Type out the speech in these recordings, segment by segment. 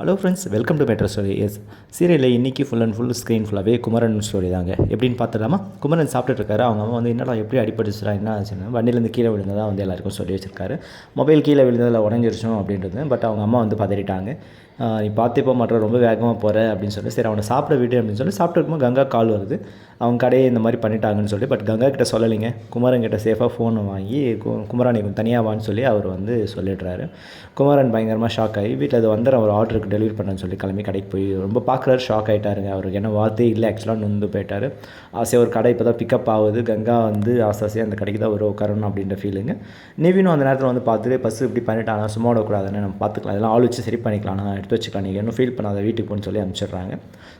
Hello friends welcome to metro stories சீரியலில் இன்றைக்கி full and full screen ஃபுல்லாகவே Kumaran story தாங்க. எப்படின்னு பார்த்துலாமா குமரன் சாப்பிட்டுட்டு இருக்காரு. அவங்க அம்மா வந்து என்னடா எப்படி அடிபட்டுச்சுடா? என்ன ஆச்சுன்னா? வண்டியிலேருந்து கீழே விழுந்ததாக வந்து எல்லாருக்கும் சொல்லி வச்சிருக்காரு. மொபைல் கீழே விழுந்ததில் உடஞ்சிருச்சோம் அப்படின்றது. பட் அவங்க அம்மா வந்து பதறிட்டாங்க. நீ பார்த்தே போக மாட்டேற ரொம்ப வேகமாக போகிற அப்படின்னு சொல்லி சரி அவனை சாப்பிட விடு அப்படின்னு சொல்லி சாப்பிட்டு இருக்கும்போது கங்கா கால் வருது. அவங்க கடையை இந்த மாதிரி பண்ணிட்டாங்கன்னு சொல்லி பட் கங்கா கிட்ட சொல்லலைங்க. குமரன் கிட்ட சேஃபாக ஃபோன் வாங்கி கு- குமரன் கொஞ்சம் தனியாக வான்னு சொல்லி அவர் வந்து சொல்லிடுறாரு. குமரன் பயங்கரமாக ஷாக் ஆகி வீட்டில் அது வந்து அவர் ஆர்டருக்கு டெலிவரி பண்ணேன்னு சொல்லி கிளம்பி கடைக்கு போய் ரொம்ப பார்க்குறாரு ஷாக் ஆகிட்டாருங்க அவருக்கு என்ன வார்த்தையே இல்லை ஆக்சுவலாக நொந்து போயிட்டார். ஆசையாக ஒரு கடை இப்போ தான் பிக்கப் ஆகுது. கங்கா வந்து ஆசாசியாக ஆசையாக அந்த கடைக்கு தான் ஒரு உட்காரணும் அப்படின்ற ஃபீலிங்கு நிவினும் அந்த நேரத்தில் வந்து பார்த்துட்டு பஸ் இப்படி பண்ணிட்டானா சும்மா விடக்கூடாதுன்னு நம்ம பார்த்துக்கலாம். இதெல்லாம் ஆலோசிச்சு சரி பண்ணிக்கலாம் எடுத்து வச்சுக்கலாம் நீங்கள் இன்னும் ஃபீல் பண்ணாத வீட்டுக்கு போகணும்னு சொல்லி அனுப்பிச்சிடுறாங்க.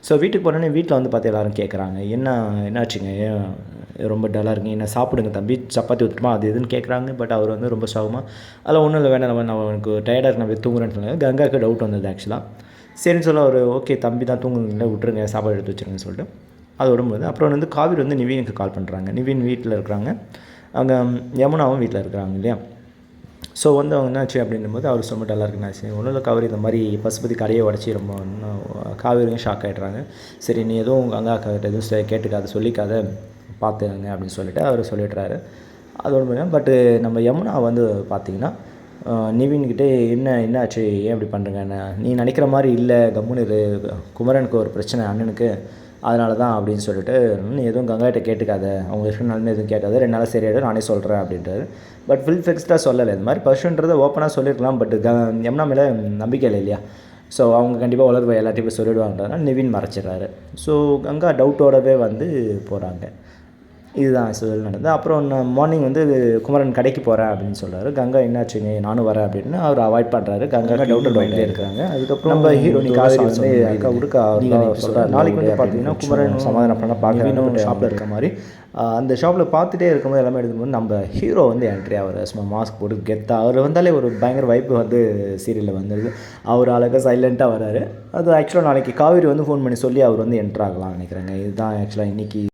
ஸோ வீட்டுக்கு போனோடனே வீட்டில் வந்து பார்த்து எல்லாரும் கேட்குறாங்க என்ன என்னாச்சுங்க ஏன் ரொம்ப டல்லாக இருக்குங்க? என்ன சாப்பிடுங்க தம்பி? சப்பாத்தி ஊற்றுமா அது இதுன்னு கேட்குறாங்க பட் அவர் வந்து ரொம்ப சோகமாக அதெல்லாம் ஒன்றும் இல்லை வேணாம் நான் எனக்கு டயர்டாக இருக்கு நான் தூங்குறேன்னு சொன்னாங்க. கங்காவுக்கு டவுட் வந்தது ஆக்சுவலாக சரின்னு சொல்ல அவர் ஓகே தம்பி தான் தூங்குங்கள விட்டுருங்க சாப்பாடு எடுத்து வச்சுருங்கன்னு சொல்லிட்டு. அது விடும்போது அப்புறம் வந்து காவிரி வந்து நிவீனுக்கு கால் பண்ணுறாங்க நிவீன் வீட்டில் இருக்கிறாங்க. அங்கே யமுனாவும் வீட்டில் இருக்கிறாங்க இல்லையா? ஸோ வந்து அவங்க என்னாச்சு அப்படின்னும் போது அவர் ரொம்ப டல்லாக ஆச்சு ஒன்றும் இல்லை காவேரி இந்த மாதிரி பசுபதி கடையை உடச்சி ரொம்ப காவேரியும் ஷாக் ஆகிடுறாங்க சரி நீ எதுவும் உங்கள் அங்கா கிட்ட எதுவும் கேட்டுக்காத சொல்லிக்காத பார்த்துக்கங்க அப்படின்னு சொல்லிட்டு அவர் சொல்லிடுறாரு. அதோட பட்டு நம்ம யமுனா வந்து பார்த்தீங்கன்னா நிவின்கிட்ட என்ன என்னாச்சு ஏன் இப்படி பண்ணுறேங்க நீ நினைக்கிற மாதிரி இல்லை கம்முன்னு குமரனுக்கு ஒரு பிரச்சனை அண்ணனுக்கு. அதனால தான் அப்படின்னு சொல்லிட்டு நீ எதுவும் கங்காட்ட கேட்டுக்காத. அவங்க விஷயம் எதுவும் கேட்காது. ரெண்டு நாள் சரியாயிடும் நானே சொல்கிறேன் அப்படின்றது பட் ஃபில் ஃபிக்ஸ்டாக சொல்லலை. இது மாதிரி பர்ஷன்றதை ஓப்பனாக சொல்லியிருக்கலாம் பட் க எம்னா மேலே நம்பிக்கை இல்லை இல்லையா? ஸோ அவங்க கண்டிப்பாக உலர்வை எல்லாத்தையும் சொல்லிடுவாங்கன்றதுனால நிவின் மறைச்சிடுறாரு. ஸோ கங்கா டவுட்டோடவே வந்து போகிறாங்க இதுதான் சூழல் நடந்தது. அப்புறம் மார்னிங் வந்து குமரன் கடைக்கு போகிறேன் அப்படின்னு சொல்றாரு. கங்கா என்னாச்சுங்க நானும் வரேன் அப்படின்னு அவர் அவாய்ட் பண்ணுறாரு கங்கா டவுட் வாங்கிட்டே இருக்காங்க. அதுக்கப்புறம் நம்ம ஹீரோனி காவேரி வந்து அக்கா உடுக்கா சொல்கிறார் நாளைக்கு வந்து பார்த்தீங்கன்னா குமரன் சமாதானம் பண்ண பார்க்கணும் ஷாப்பில் இருக்க மாதிரி. அந்த ஷாப்பில் பார்த்துட்டே இருக்கும்போது எல்லாமே எடுக்கும்போது நம்ம ஹீரோ வந்து என்ட்ரி ஆகிறார் சும்மா மாஸ்க் போட்டு கெத்தா அவர் வந்தாலே ஒரு பயங்கர வைப்பு வந்து சீரியலில் வந்துடுது அவர் அழகாக சைலண்ட்டாக வராரு. அது ஆக்சுவலாக நாளைக்கு காவேரி வந்து ஃபோன் பண்ணி சொல்லி அவர் வந்து என்ட்ரு ஆகலாம் நினைக்கிறேங்க. இதுதான் ஆக்சுவலாக இன்றைக்கி